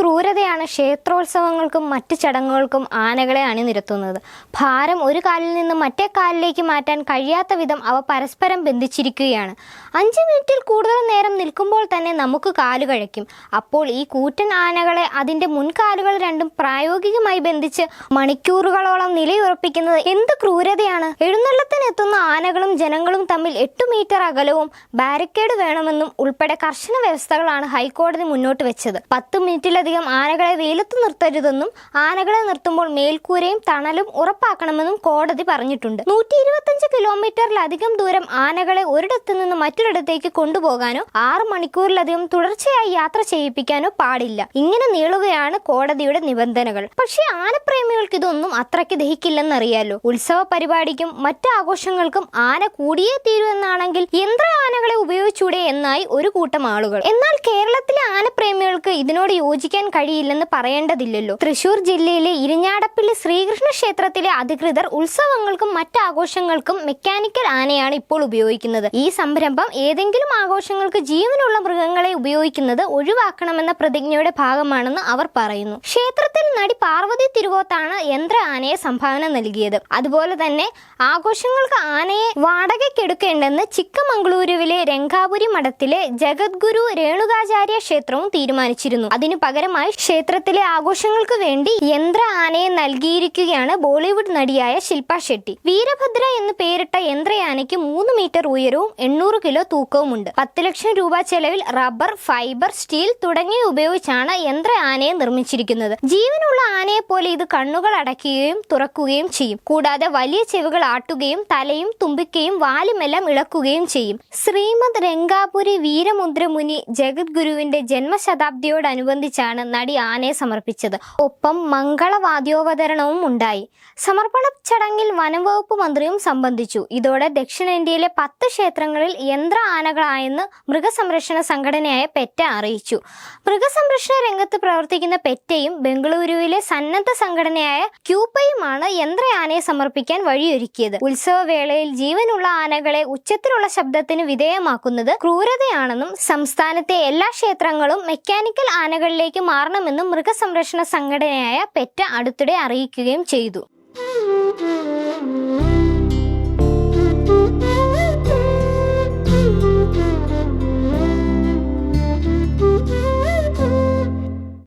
ക്രൂരതയാണ് ക്ഷേത്രോത്സവങ്ങൾക്കും മറ്റ് ചടങ്ങുകൾക്കും ആനകളെ അണിനിരത്തുന്നത്. ഭാരം ഒരു കാലിൽ നിന്ന് മറ്റേ കാലിലേക്ക് മാറ്റാൻ കഴിയാത്ത വിധം അവ പരസ്പരം ബന്ധിച്ചിരിക്കുകയാണ്. അഞ്ച് മിനിറ്റിൽ കൂടുതൽ നേരം നിൽക്കുമ്പോൾ തന്നെ നമുക്ക് കാലു കഴിക്കും അപ്പോൾ ഈ കൂറ്റൻ ആനകളെ അതിന്റെ മുൻകാലുകൾ രണ്ടും പ്രായോഗികമായി ബന്ധിച്ച് മണിക്കൂറുകളോളം നിലയുറപ്പിക്കുന്നത് എന്ത് ക്രൂരതയാണ്? എഴുന്നള്ളത്തിനെത്തുന്ന ആനകളും ജനങ്ങളും തമ്മിൽ എട്ട് മീറ്റർ അകലവും ബാരിക്കേഡ് വേണമെന്നും ഉൾപ്പെടെ കർശന വ്യവസ്ഥകളാണ് ഹൈക്കോടതി മുന്നോട്ട് വെച്ചത്. പത്ത് മിനിറ്റിലധികം ആനകളെ വെയിലത്ത് നിർത്തരുതെന്നും ആനകളെ നിർത്തുമ്പോൾ മേൽക്കൂരയും തണലും ഉറപ്പാക്കണമെന്നും കോടതി പറഞ്ഞിട്ടുണ്ട്. നൂറ്റി ഇരുപത്തഞ്ച് കിലോമീറ്ററിലധികം ദൂരം ആനകളെ ഒരിടത്തു നിന്ന് മറ്റൊരിടത്തേക്ക് കൊണ്ടുപോകാനോ ആറ് മണിക്കൂറിലധികം തുടർച്ചയായി യാത്ര ചെയ്യിപ്പിക്കാനോ പാടില്ല. ഇങ്ങനെ നീളുകയാണ് കോടതിയുടെ നിബന്ധനകൾ. പക്ഷേ ആനപ്രേമികൾക്ക് ഇതൊന്നും അത്രയ്ക്ക് ദഹിക്കില്ലെന്നറിയാലോ. ഉത്സവ പരിപാടിക്കും മറ്റ് ആഘോഷങ്ങൾക്കും ആന കൂടിയേ തീരൂ എന്നാണെങ്കിൽ യന്ത്ര ആനകളെ ഉപയോഗിച്ചൂടെ എന്നായി ഒരു കൂട്ടം ആളുകൾ. എന്നാൽ കേരളത്തിലെ ആനപ്രേമികൾക്ക് ഇതിനോട് യോജിക്കാൻ കഴിയില്ലെന്ന് പറയേണ്ടതില്ലല്ലോ. തൃശൂർ ജില്ലയിലെ ഇരിഞ്ഞാടപ്പള്ളി ശ്രീകൃഷ്ണ ക്ഷേത്രത്തിലെ അധികൃതർ ഉത്സവങ്ങൾക്കും മറ്റാഘോഷങ്ങൾക്കും മെക്കാനിക്കൽ ആനയാണ് ഇപ്പോൾ ഉപയോഗിക്കുന്നത്. ഈ സംരംഭം ഏതെങ്കിലും ആഘോഷങ്ങൾക്ക് ജീവനുള്ള മൃഗങ്ങളെ ഉപയോഗിക്കുന്നത് ഒഴിവാക്കണമെന്ന പ്രതിജ്ഞയുടെ ഭാഗമാണെന്ന് അവർ പറയുന്നു. ക്ഷേത്രത്തിൽ നടി പാർവതി തിരുവോത്താണ് യന്ത്ര ആനയെ സംഭാവന നൽകിയത്. അതുപോലെ തന്നെ ആഘോഷങ്ങൾക്ക് ആനയെ വാടകയ്ക്കെടുക്കേണ്ടെന്ന് ചിക്കമംഗളൂരുവിലെ രംഗാപുരി മഠത്തിലെ ജഗദ്ഗുരു രേണുകാചാര്യ ക്ഷേത്രവും തീരുമാനിച്ചിരുന്നു. അതിനു പകരമായി ക്ഷേത്രത്തിലെ ആഘോഷങ്ങൾക്ക് വേണ്ടി യന്ത്ര ആനയെ നൽകിയിരിക്കുകയാണ് ബോളിവുഡ് നടിയായ ശില്പ ഷെട്ടി. വീരഭദ്ര എന്ന് പേരിട്ട യന്ത്രയാനയ്ക്ക് മൂന്ന് മീറ്റർ ഉയരവും എണ്ണൂറ് കിലോ തൂക്കവുമുണ്ട്. പത്ത് ലക്ഷം രൂപ ചെലവിൽ റബ്ബർ ഫൈബർ സ്റ്റീൽ തുടങ്ങിയ ഉപയോഗിച്ചാണ് യന്ത്ര ആനയെ നിർമ്മിച്ചിരിക്കുന്നത്. ജീവനുള്ള ആനയെ പോലെ ഇത് കണ്ണുകൾ അടയ്ക്കുകയും തുറക്കുകയും ചെയ്യും. കൂടാതെ വലിയ ചെവികൾ ആട്ടുകയും തലയും തുമ്പിക്കയും വാലുമെല്ലാം ഇളക്കുകയും ചെയ്യും. ശ്രീമദ് രംഗാപുരി വീരമുദ്രമുനി ജഗദ്ഗുരുവിന്റെ ജന്മശതാബ്ദിയോടനുബന്ധിച്ചാണ് നടി ആനയെ സമർപ്പിച്ചത്. ഒപ്പം മംഗളവാദ്യോപകരണവും ഉണ്ടായി. സമർപ്പണ ചടങ്ങിൽ വനംവകുപ്പ് മന്ത്രിയും സംബന്ധിച്ചു. ഇതോടെ ദക്ഷിണേന്ത്യയിലെ പത്ത് ക്ഷേത്രങ്ങളിൽ യന്ത്ര ആനകളായെന്ന് മൃഗസംരക്ഷണ സംഘടനയായ പെറ്റ അറിയിച്ചു. മൃഗസംരക്ഷണ രംഗത്ത് പ്രവർത്തിക്കുന്ന പെറ്റയും ബംഗളൂരുവിലെ സന്നദ്ധ സംഘടനയായ ക്യൂപ്പയുമാണ് യന്ത്ര ആനയെ സമർപ്പിക്കാൻ വഴിയൊരുക്കിയത്. ഉത്സവവേളയിൽ ജീവനുള്ള ആനകളെ ഉച്ചത്തിലുള്ള ശബ്ദത്തിന് വിധേയമാക്കുന്നത് ക്രൂരതയാണെന്നും സംസ്ഥാനത്തെ എല്ലാ ക്ഷേത്രങ്ങളും മെക്കാനിക്കൽ ആനകളിലേക്ക് മാറണമെന്നും മൃഗസംരക്ഷണ സംഘടനയായ പെറ്റ അടുത്തിടെ അറിയിക്കുകയും ചെയ്തു.